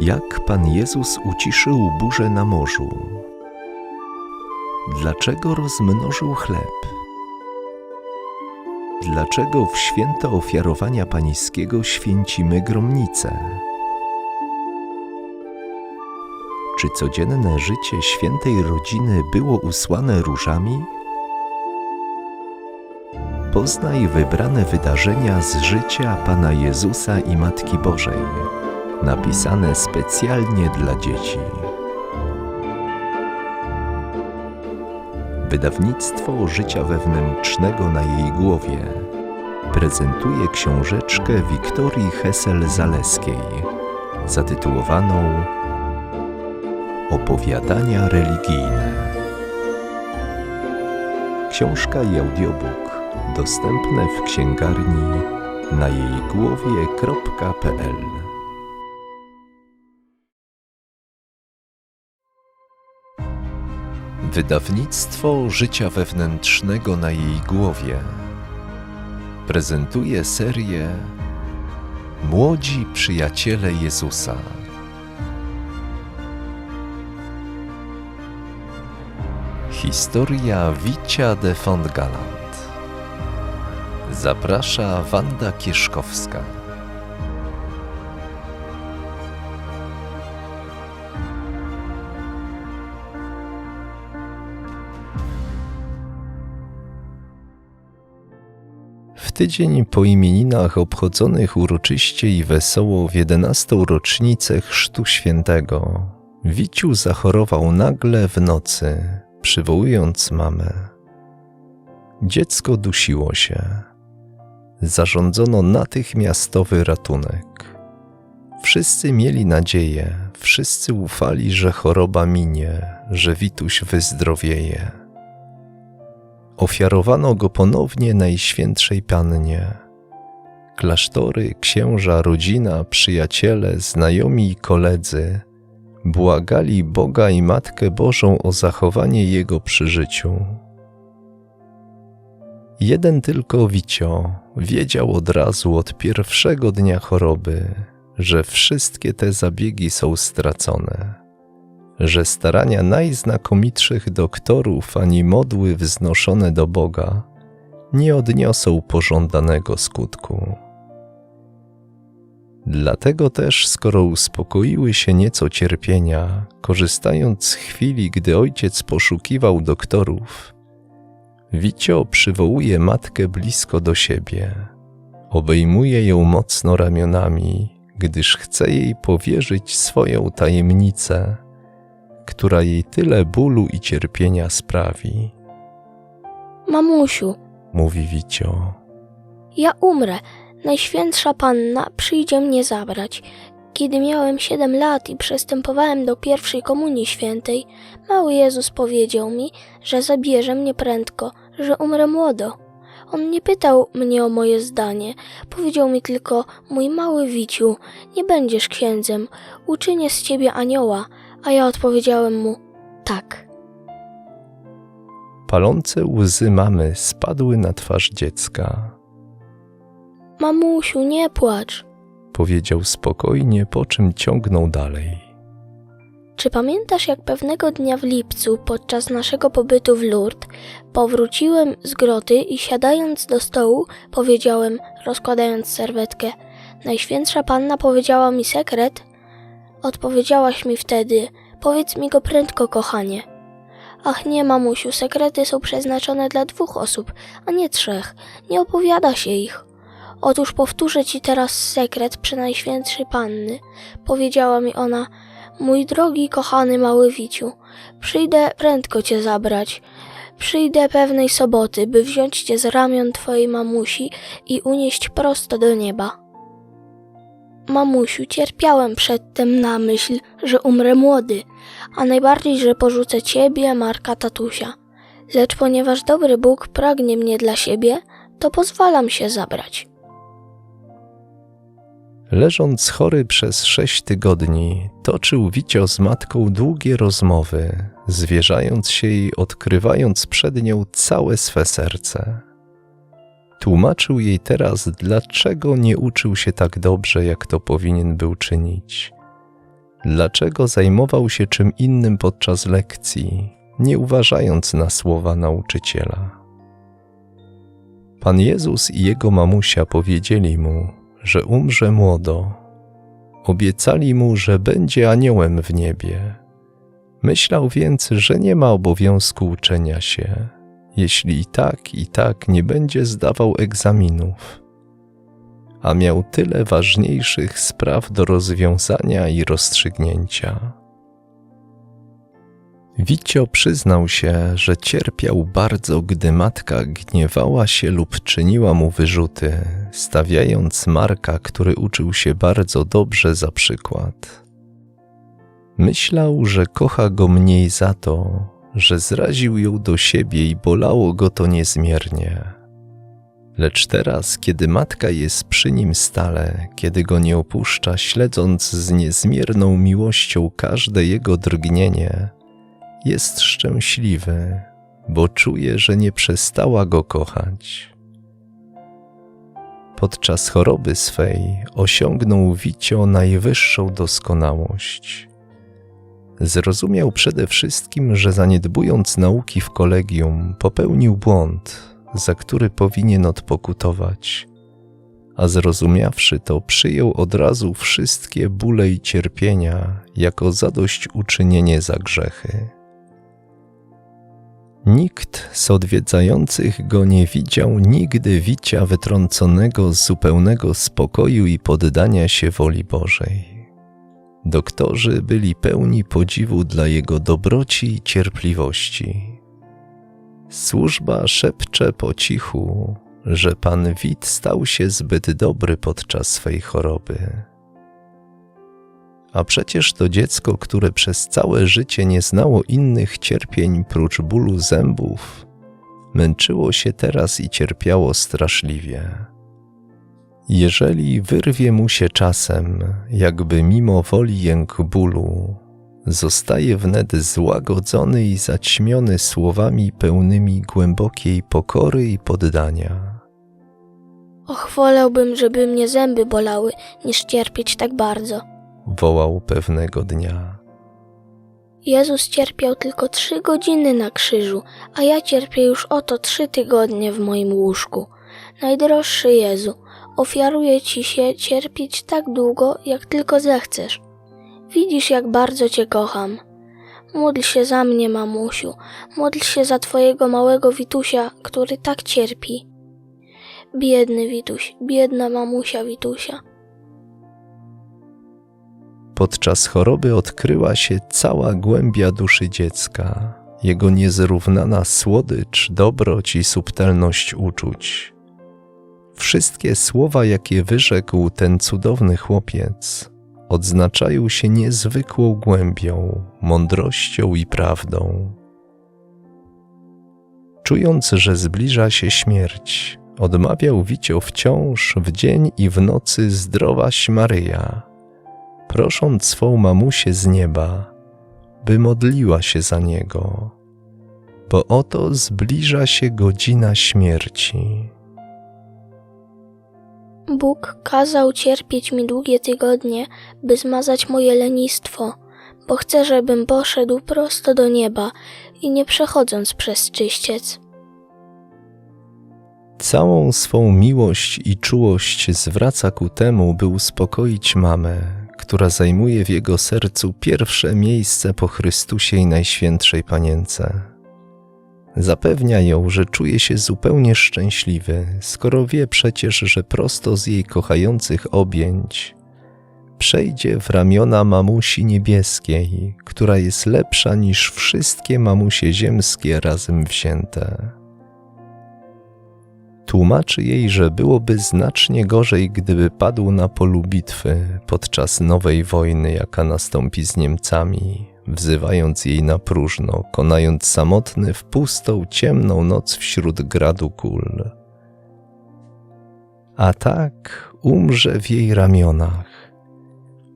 Jak Pan Jezus uciszył burzę na morzu? Dlaczego rozmnożył chleb? Dlaczego w święto ofiarowania pańskiego święcimy gromnicę? Czy codzienne życie świętej rodziny było usłane różami? Poznaj wybrane wydarzenia z życia Pana Jezusa i Matki Bożej, napisane specjalnie dla dzieci. Wydawnictwo Życia Wewnętrznego na jej głowie prezentuje książeczkę Wiktorii Hessel-Zaleskiej zatytułowaną Opowiadania religijne. Książka i audiobook dostępne w księgarni na jej głowie.pl Wydawnictwo Życia Wewnętrznego na jej głowie prezentuje serię Młodzi Przyjaciele Jezusa. Historia Wicia de Fontgalant. Zaprasza Wanda Kieszkowska. Tydzień po imieninach obchodzonych uroczyście i wesoło w jedenastą rocznicę Chrztu Świętego, Wiciu zachorował nagle w nocy, przywołując mamę. Dziecko dusiło się. Zarządzono natychmiastowy ratunek. Wszyscy mieli nadzieję, wszyscy ufali, że choroba minie, że Wituś wyzdrowieje. Ofiarowano go ponownie Najświętszej Pannie. Klasztory, księża, rodzina, przyjaciele, znajomi i koledzy błagali Boga i Matkę Bożą o zachowanie jego przy życiu. Jeden tylko Wicio wiedział od razu od pierwszego dnia choroby, że wszystkie te zabiegi są stracone, że starania najznakomitszych doktorów ani modły wznoszone do Boga nie odniosą pożądanego skutku. Dlatego też, skoro uspokoiły się nieco cierpienia, korzystając z chwili, gdy ojciec poszukiwał doktorów, Wicio przywołuje matkę blisko do siebie, obejmuje ją mocno ramionami, gdyż chce jej powierzyć swoją tajemnicę, która jej tyle bólu i cierpienia sprawi, Mamusiu, mówi Wicio. ja umrę. Najświętsza Panna przyjdzie mnie zabrać. Kiedy miałem siedem lat i przystępowałem do pierwszej komunii świętej, mały Jezus powiedział mi, że zabierze mnie prędko, że umrę młodo. On nie pytał mnie o moje zdanie, powiedział mi tylko: Mój mały Wiciu, nie będziesz księdzem, uczynię z ciebie anioła, a ja odpowiedziałem mu: Tak. Palące łzy mamy spadły na twarz dziecka. Mamusiu, nie płacz. Powiedział spokojnie, po czym ciągnął dalej. Czy pamiętasz, jak pewnego dnia w lipcu, podczas naszego pobytu w Lourdes, powróciłem z groty i siadając do stołu, powiedziałem, rozkładając serwetkę: Najświętsza Panna powiedziała mi sekret? Odpowiedziałaś mi wtedy: Powiedz mi go prędko, kochanie. Ach nie, mamusiu, sekrety są przeznaczone dla dwóch osób, a nie trzech. Nie opowiada się ich. Otóż powtórzę ci teraz sekret przy Najświętszej Panny. Powiedziała mi ona: Mój drogi, kochany mały Wiciu, przyjdę prędko cię zabrać. Przyjdę pewnej soboty, by wziąć cię z ramion twojej mamusi i unieść prosto do nieba. Mamusiu, cierpiałem przedtem na myśl, że umrę młody, a najbardziej, że porzucę ciebie, Marka, tatusia. Lecz ponieważ dobry Bóg pragnie mnie dla siebie, to pozwalam się zabrać. Leżąc chory przez sześć tygodni, toczył Wicio z matką długie rozmowy, zwierzając się i odkrywając przed nią całe swe serce. Tłumaczył jej teraz, dlaczego nie uczył się tak dobrze, jak to powinien był czynić. Dlaczego zajmował się czym innym podczas lekcji, nie uważając na słowa nauczyciela? Pan Jezus i jego mamusia powiedzieli mu, że umrze młodo. Obiecali mu, że będzie aniołem w niebie. Myślał więc, że nie ma obowiązku uczenia się, jeśli i tak i tak nie będzie zdawał egzaminów. A miał tyle ważniejszych spraw do rozwiązania i rozstrzygnięcia. Wicio przyznał się, że cierpiał bardzo, gdy matka gniewała się lub czyniła mu wyrzuty, stawiając Marka, który uczył się bardzo dobrze, za przykład. Myślał, że kocha go mniej za to, że zraził ją do siebie i bolało go to niezmiernie. Lecz teraz, kiedy matka jest przy nim stale, kiedy go nie opuszcza, śledząc z niezmierną miłością każde jego drgnienie, jest szczęśliwy, bo czuje, że nie przestała go kochać. Podczas choroby swej osiągnął Wicio najwyższą doskonałość. Zrozumiał przede wszystkim, że zaniedbując nauki w kolegium, popełnił błąd, za który powinien odpokutować, a zrozumiawszy to, przyjął od razu wszystkie bóle i cierpienia jako zadośćuczynienie za grzechy. Nikt z odwiedzających go nie widział nigdy wicia wytrąconego z zupełnego spokoju i poddania się woli Bożej. Doktorzy byli pełni podziwu dla jego dobroci i cierpliwości. Służba szepcze po cichu, że pan Wit stał się zbyt dobry podczas swej choroby. A przecież to dziecko, które przez całe życie nie znało innych cierpień prócz bólu zębów, męczyło się teraz i cierpiało straszliwie. Jeżeli wyrwie mu się czasem, jakby mimo woli jęk bólu, zostaje wnet złagodzony i zaćmiony słowami pełnymi głębokiej pokory i poddania. Och, wolałbym, żeby mnie zęby bolały, niż cierpieć tak bardzo. Wołał pewnego dnia. Jezus cierpiał tylko trzy godziny na krzyżu, a ja cierpię już oto trzy tygodnie w moim łóżku. Najdroższy Jezu, ofiaruję Ci się cierpieć tak długo, jak tylko zechcesz. Widzisz, jak bardzo Cię kocham. Módl się za mnie, mamusiu, módl się za Twojego małego Witusia, który tak cierpi. Biedny Wituś, biedna mamusia Witusia. Podczas choroby odkryła się cała głębia duszy dziecka, jego niezrównana słodycz, dobroć i subtelność uczuć. Wszystkie słowa, jakie wyrzekł ten cudowny chłopiec, odznaczają się niezwykłą głębią, mądrością i prawdą. Czując, że zbliża się śmierć, odmawiał Wicio wciąż w dzień i w nocy zdrowaś Maryja, prosząc swą mamusię z nieba, by modliła się za niego, bo oto zbliża się godzina śmierci. Bóg kazał cierpieć mi długie tygodnie, by zmazać moje lenistwo, bo chce, żebym poszedł prosto do nieba i nie przechodząc przez czyściec. Całą swą miłość i czułość zwraca ku temu, by uspokoić mamę, która zajmuje w jego sercu pierwsze miejsce po Chrystusie i Najświętszej Panience. Zapewnia ją, że czuje się zupełnie szczęśliwy, skoro wie przecież, że prosto z jej kochających objęć przejdzie w ramiona mamusi niebieskiej, która jest lepsza niż wszystkie mamusie ziemskie razem wzięte. Tłumaczy jej, że byłoby znacznie gorzej, gdyby padł na polu bitwy podczas nowej wojny, jaka nastąpi z Niemcami, wzywając jej na próżno, konając samotny w pustą, ciemną noc wśród gradu kul. A tak umrze w jej ramionach,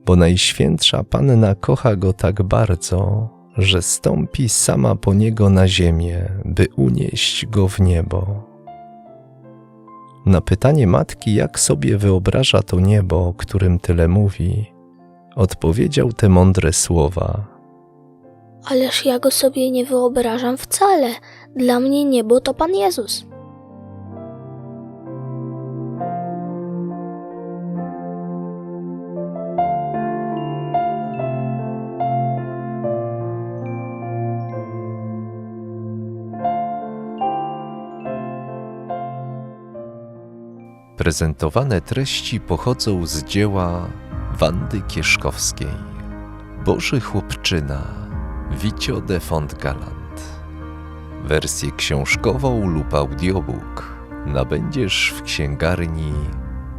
bo Najświętsza Panna kocha go tak bardzo, że stąpi sama po niego na ziemię, by unieść go w niebo. Na pytanie matki, jak sobie wyobraża to niebo, o którym tyle mówi, odpowiedział te mądre słowa. Ależ ja go sobie nie wyobrażam wcale. Dla mnie niebo to Pan Jezus. Prezentowane treści pochodzą z dzieła Wandy Kieszkowskiej. Boży chłopczyna Wicio de Fontgalant. Wersję książkową lub audiobook nabędziesz w księgarni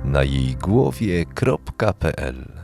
na jej głowie.pl